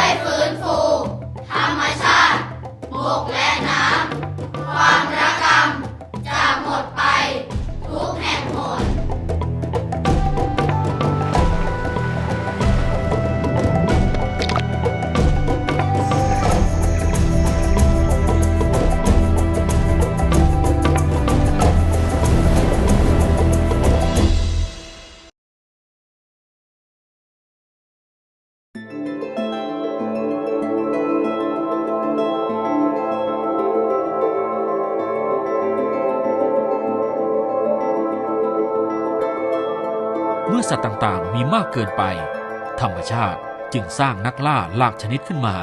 วยฟื้นฟู ธรรมชาติ บกและน้ำ ความ เมื่อสัตว์ต่างๆ มีมากเกินไป ธรรมชาติจึงสร้างนักล่าหลากชนิดขึ้นมา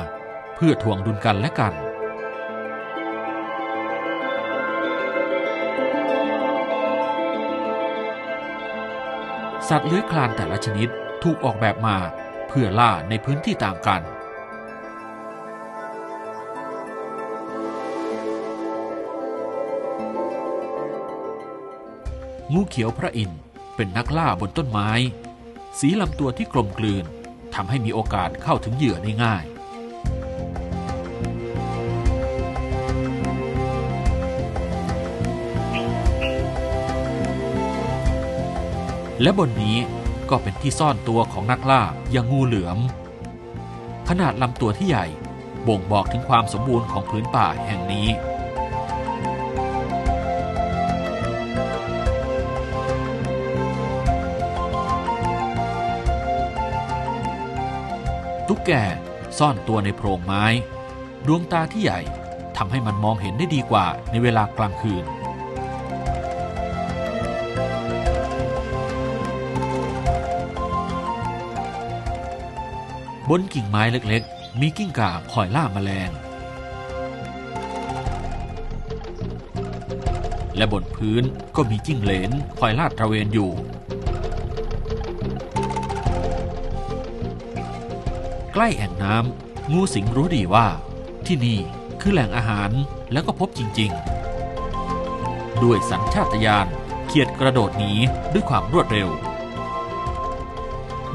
เพื่อทวงดุลกันและกัน สัตว์เลื้อยคลานแต่ละชนิดถูกออกแบบมาเพื่อล่าในพื้นที่ต่างกันงูเขียวพระอินทร์ เป็นนักล่าบนต้นไม้ สีลำตัวที่กลมกลืนทำให้มีโอกาสเข้าถึงเหยื่อได้ง่าย และบนนี้ก็เป็นที่ซ่อนตัวของนักล่าอย่างงูเหลือม ขนาดลำตัวที่ใหญ่บ่งบอกถึงความสมบูรณ์ของพื้นป่าแห่งนี้ ตุ๊กแกซ่อนตัวในโพรงไม้ ดวงตาที่ใหญ่ทำให้มันมองเห็นได้ดีกว่าในเวลากลางคืน บนกิ่งไม้เล็กๆ มีกิ้งก่าคอยล่าแมลง และบนพื้นก็มีจิ้งเหลนคอยลาดตระเวนอยู่ ใกล้แอ่งน้ำงูสิงรู้ดีว่า ที่นี่คือแหล่งอาหารแล้วก็พบจริงๆ ด้วยสัญชาตญาณเขียดกระโดดหนีด้วยความรวดเร็ว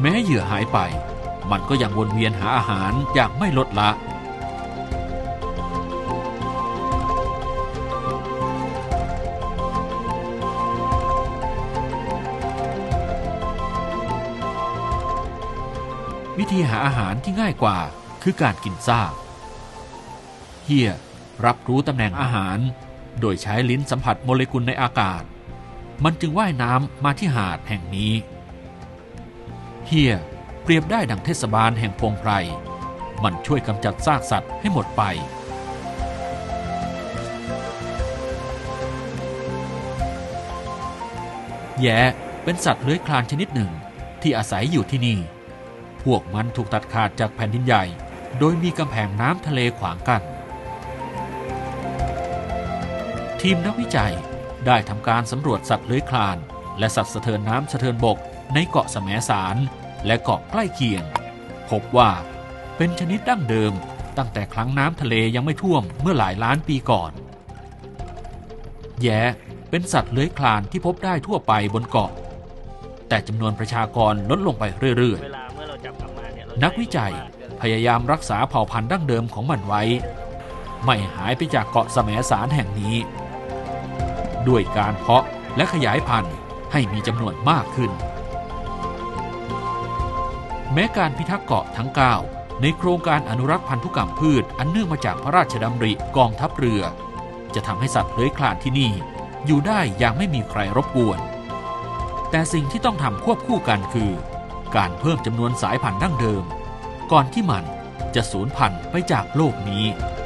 แม้เหยื่อหายไป มันก็ยังวนเวียนหาอาหารอย่างไม่ลดละ วิธีหาอาหารที่ง่ายกว่าคือการกินซากเฮียรับรู้ตำแหน่งอาหาร โดยใช้ลิ้นสัมผัสโมเลกุลในอากาศ มันจึงว่ายน้ำมาที่หาดแห่งนี้เฮียเปรียบได้ดังเทศบาลแห่งพงไพร มันช่วยกำจัดซากสัตว์ให้หมดไปแย้เป็นสัตว์เลื้อยคลานชนิดหนึ่งที่อาศัยอยู่ที่นี่ พวกมันถูกตัดขาดจากแผ่นดินใหญ่ โดยมีกำแพงน้ำทะเลขวางกัน ทีมนักวิจัยได้ทำการสำรวจสัตว์เลื้อยคลาน และสัตว์สะเทินน้ำสะเทินบกในเกาะแสมสาร และเกาะใกล้เคียง พบว่าเป็นชนิดดั้งเดิมตั้งแต่ครั้งน้ำทะเลยังไม่ท่วมเมื่อหลายล้านปีก่อน แย้เป็นสัตว์เลื้อยคลานที่พบได้ทั่วไปบนเกาะ แต่จำนวนประชากรลดลงไปเรื่อย นักวิจัยพยายามรักษาเผ่าพันธุ์ดั้งเดิมของมันไว้ ไม่หายไปจากเกาะแสมสารแห่งนี้ ด้วยการเพาะและขยายพันธุ์ให้มีจำนวนมากขึ้น แม้การพิทักษ์เกาะทั้ง 9 ในโครงการอนุรักษ์พันธุกรรมพืชอันเนื่องมาจากพระราชดำริกองทัพเรือ จะทำให้สัตว์เลื้อยคลานที่นี่ อยู่ได้อย่างไม่มีใครรบกวน แต่สิ่งที่ต้องทำควบคู่กันคือ การเพิ่มจำนวนสายพันธุ์ดั้งเดิม ก่อนที่มันจะสูญพันธุ์ไปจากโลกนี้「